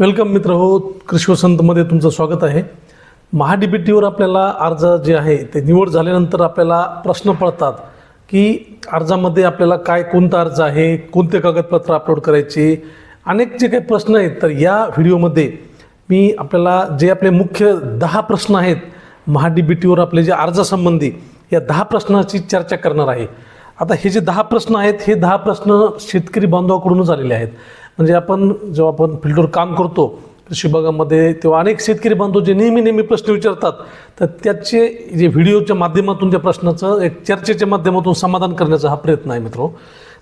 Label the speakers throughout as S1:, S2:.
S1: Welcome मित्र हो कृषी वसंतमध्ये तुमचं स्वागत आहे. महाडीबीटीवर आपल्याला अर्ज जे आहे ते निवड झाल्यानंतर आपल्याला प्रश्न पडतात की अर्जामध्ये आपल्याला काय कोणता अर्ज आहे कोणते कागदपत्र अपलोड करायचे? अनेक जे काही प्रश्न आहेत तर या व्हिडिओमध्ये मी आपल्याला जे आपले मुख्य दहा प्रश्न आहेत महाडीबीटीवर आपले जे अर्जासंबंधी या दहा प्रश्नाची चर्चा करणार आहे. आता हे जे दहा प्रश्न आहेत हे दहा प्रश्न शेतकरी बांधवाकडूनच आलेले आहेत. म्हणजे आपण जेव्हा आपण फील्डवर काम करतो कृषी विभागामध्ये तेव्हा अनेक शेतकरी बांधव जे नेहमी नेहमी प्रश्न विचारतात तर त्याचे जे व्हिडिओच्या माध्यमातून त्या प्रश्नाचं एक चर्चेच्या माध्यमातून समाधान करण्याचा हा प्रयत्न आहे मित्रो.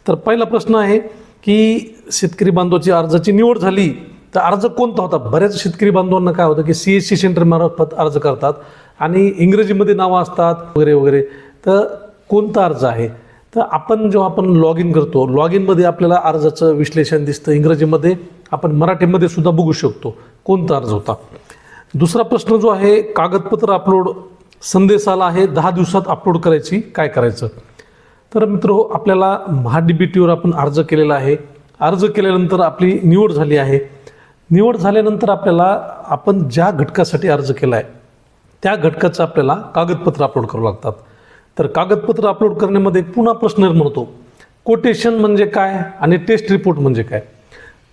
S1: तर पहिला प्रश्न आहे की शेतकरी बांधवाची अर्जाची निवड झाली तर अर्ज कोणता होता? बऱ्याच शेतकरी बांधवांना काय होतं की सी एस सी सेंटरमार्फत अर्ज करतात आणि इंग्रजीमध्ये नावं असतात वगैरे वगैरे. तर कोणता अर्ज आहे? तर आपण जेव्हा आपण लॉग इन करतो लॉग इनमध्ये आपल्याला अर्जाचं विश्लेषण दिसतं. इंग्रजीमध्ये आपण मराठीमध्ये सुद्धा बघू शकतो कोणता अर्ज होता. दुसरा प्रश्न जो आहे कागदपत्र अपलोड संदेश आला आहे दहा दिवसात अपलोड करायची काय करायचं? तर मित्र आपल्याला महाडीबीटीवर आपण अर्ज केलेला आहे. अर्ज केल्यानंतर आपली निवड झाली आहे. निवड झाल्यानंतर आपल्याला आपण ज्या घटकासाठी अर्ज केला आहे त्या घटकाचं आपल्याला कागदपत्र अपलोड करावं लागतात. तर कागदपत्र अपलोड करण्यामध्ये पुन्हा प्रश्न निर्माण होतो. कोटेशन म्हणजे काय आणि टेस्ट रिपोर्ट म्हणजे काय?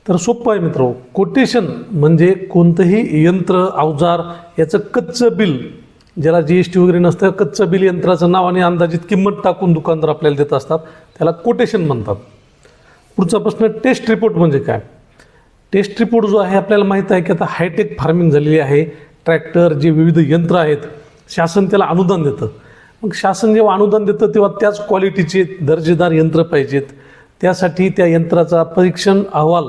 S1: तर सोपं आहे मित्र कोटेशन म्हणजे कोणतंही यंत्र अवजार याचं कच्चं बिल. ज्याला जी एस टी वगैरे नसतं कच्चं बिल यंत्राचं नाव आणि अंदाजित किंमत टाकून दुकानदार आपल्याला देत असतात. त्याला कोटेशन म्हणतात. पुढचा प्रश्न टेस्ट रिपोर्ट म्हणजे काय? टेस्ट रिपोर्ट जो आहे आपल्याला माहीत आहे की आता हायटेक फार्मिंग झालेली आहे. ट्रॅक्टर जे विविध यंत्र आहेत शासन त्याला अनुदान देतं. मग शासन जेव्हा अनुदान देतं तेव्हा त्याच क्वालिटीचे दर्जेदार यंत्र पाहिजेत. त्यासाठी त्या यंत्राचा परीक्षण अहवाल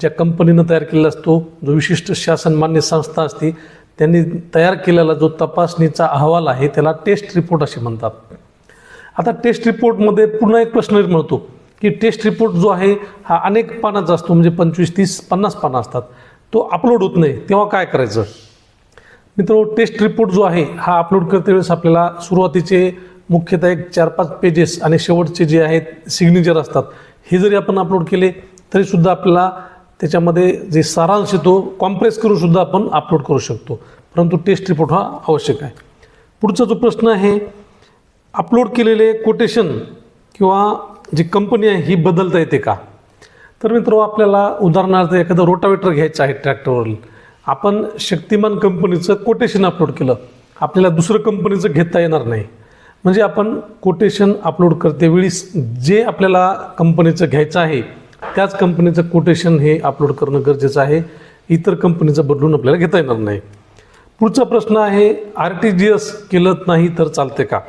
S1: ज्या कंपनीनं तयार केलेला असतो जो विशिष्ट शासन मान्य संस्था असते त्यांनी तयार केलेला जो तपासणीचा अहवाल आहे त्याला टेस्ट रिपोर्ट असे म्हणतात. आता टेस्ट रिपोर्टमध्ये पुन्हा एक प्रश्न निर्माण होतो की टेस्ट रिपोर्ट जो आहे हा अनेक पानाचा असतो म्हणजे पंचवीस तीस पन्नास पानं असतात. तो अपलोड होत नाही तेव्हा काय करायचं? मित्र टेस्ट रिपोर्ट जो आहे हा अपलोड करते वेळेस आपल्याला सुरुवातीचे मुख्यतः एक चार पाच पेजेस आणि शेवटचे जे आहेत सिग्नेचर असतात. हे जरी आपण अपलोड केले तरीसुद्धा आपल्याला त्याच्यामध्ये जे सारांश येतो कॉम्प्रेस करूनसुद्धा आपण अपलोड करू शकतो. परंतु टेस्ट रिपोर्ट हा आवश्यक आहे. पुढचा जो प्रश्न आहे अपलोड केलेले कोटेशन किंवा जी कंपनी आहे ही बदलता येते का? तर मित्र आपल्याला उदाहरणार्थ एखादं रोटावेटर घ्यायचं आहे ट्रॅक्टरवरील आपण शक्तिमान कंपनीचं कोटेशन अपलोड केलं. आपल्याला दुसरं कंपनीचं घेता येणार नाही. म्हणजे आपण कोटेशन अपलोड करतेवेळी जे आपल्याला कंपनीचं घ्यायचं आहे त्याच कंपनीचं कोटेशन हे अपलोड करणं गरजेचं आहे. इतर कंपनीचं बदलून आपल्याला घेता येणार नाही. पुढचा प्रश्न आहे आर टी जी एस केलं नाही तर चालते का?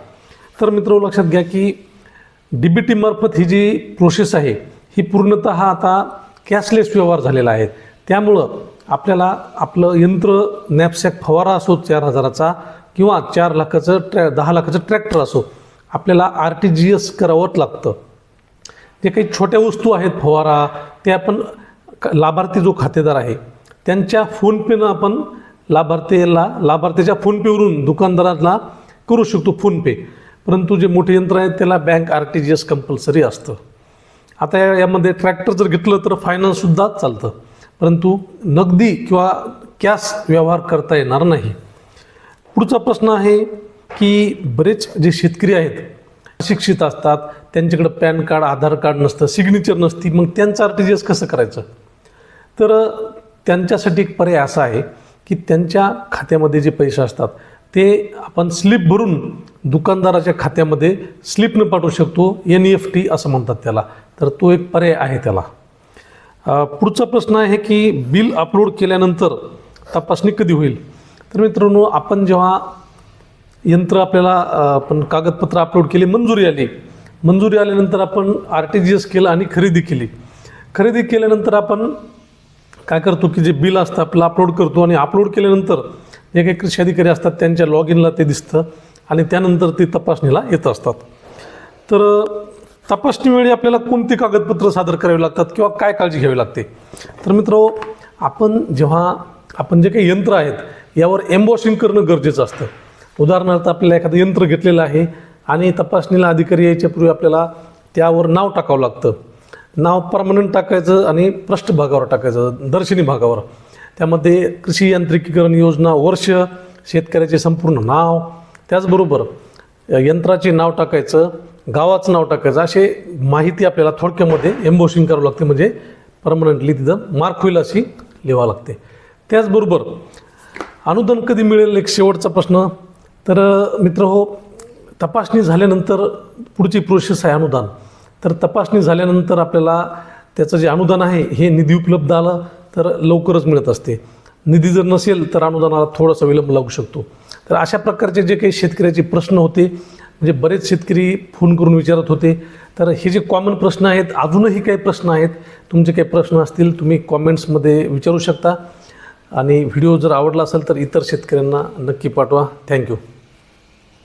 S1: तर मित्र लक्षात घ्या की डी बी टीमार्फत ही जी प्रोसेस आहे ही पूर्णतः आता कॅशलेस व्यवहार झालेला आहे. त्यामुळं आपल्याला आपलं यंत्र नॅपसॅक फवारा असो चार हजाराचा किंवा चार लाखाचं ट्रॅ दहा लाखाचं ट्रॅक्टर असो आपल्याला आर टी जी एस करावंच लागतं. जे काही छोट्या वस्तू आहेत फवारा ते आपण लाभार्थी जो खातेदार आहे त्यांच्या फोनपेनं आपण लाभार्थीला लाभार्थीच्या फोनपेवरून दुकानदाराला करू शकतो फोनपे. परंतु जे मोठे यंत्र आहेत त्याला bank R T G S compulsory असतं. आता या- यामध्ये ट्रॅक्टर जर घेतलं तर फायनान्ससुद्धा चालतं. परंतु नगदी किंवा कॅश व्यवहार करता येणार नाही. पुढचा प्रश्न आहे की बरेच जे शेतकरी आहेत शिक्षित असतात त्यांच्याकडं पॅन कार्ड आधार कार्ड नसतं सिग्नेचर नसती मग त्यांचं आर टी जी एस कसं करायचं? तर त्यांच्यासाठी एक पर्याय असा आहे की त्यांच्या खात्यामध्ये जे पैसे असतात ते आपण स्लिप भरून दुकानदाराच्या खात्यामध्ये स्लिपनं पाठवू शकतो एन ई एफ टी असं म्हणतात त्याला. तर तो एक पर्याय आहे त्याला. पुढचा प्रश्न आहे की बिल अपलोड केल्यानंतर तपासणी कधी होईल? तर मित्रांनो आपण जेव्हा यंत्र आपल्याला आपण कागदपत्र अपलोड केले मंजुरी आली. मंजुरी आल्यानंतर आपण आर टी जी एस केलं आणि खरेदी केली. खरेदी केल्यानंतर आपण काय करतो की जे बिल असतं आपलं अपलोड करतो आणि अपलोड केल्यानंतर जे काही कृषी अधिकारी असतात त्यांच्या लॉग इनला ते दिसतं आणि त्यानंतर ते तपासणीला येत असतात. तर तपासणीवेळी आपल्याला कोणती कागदपत्र सादर करावी लागतात किंवा काय काळजी घ्यावी लागते? तर मित्र आपण जेव्हा आपण जे काही यंत्र आहेत यावर एम्बॉशिंग करणं गरजेचं असतं. उदाहरणार्थ आपल्याला एखादं यंत्र घेतलेलं आहे आणि तपासणीला अधिकारी यायच्या पूर्वी आपल्याला त्यावर नाव टाकावं लागतं. नाव परमनंट टाकायचं आणि पृष्ठभागावर टाकायचं दर्शनी भागावर. त्यामध्ये कृषी यांत्रिकीकरण योजना वर्ष शेतकऱ्याचे संपूर्ण नाव त्याचबरोबर यंत्राचे नाव टाकायचं गावाचं नाव टाकायचं. असे माहिती आपल्याला थोडक्यामध्ये एम्बोशिंग करावं लागते. म्हणजे परमनंटली तिथं मार्क होईल अशी लिहावं लागते. त्याचबरोबर अनुदान कधी मिळेल एक शेवटचा प्रश्न. तर मित्र हो तपासणी झाल्यानंतर पुढची प्रोसेस आहे अनुदान. तर तपासणी झाल्यानंतर आपल्याला त्याचं जे अनुदान आहे हे निधी उपलब्ध आलं तर लवकरच मिळत असते. निधी जर नसेल तर अनुदानाला थोडासा विलंब लागू शकतो. तर अशा प्रकारचे जे काही शेतकऱ्याचे प्रश्न होते म्हणजे बरेच शेतकरी फोन करून विचारत होते. तर हे जे कॉमन प्रश्न आहेत अजूनही काही प्रश्न आहेत तुमचे काही प्रश्न असतील तुम्ही कॉमेंट्समध्ये विचारू शकता. आणि व्हिडिओ जर आवडला असेल तर इतर शेतकऱ्यांना नक्की पाठवा. थँक्यू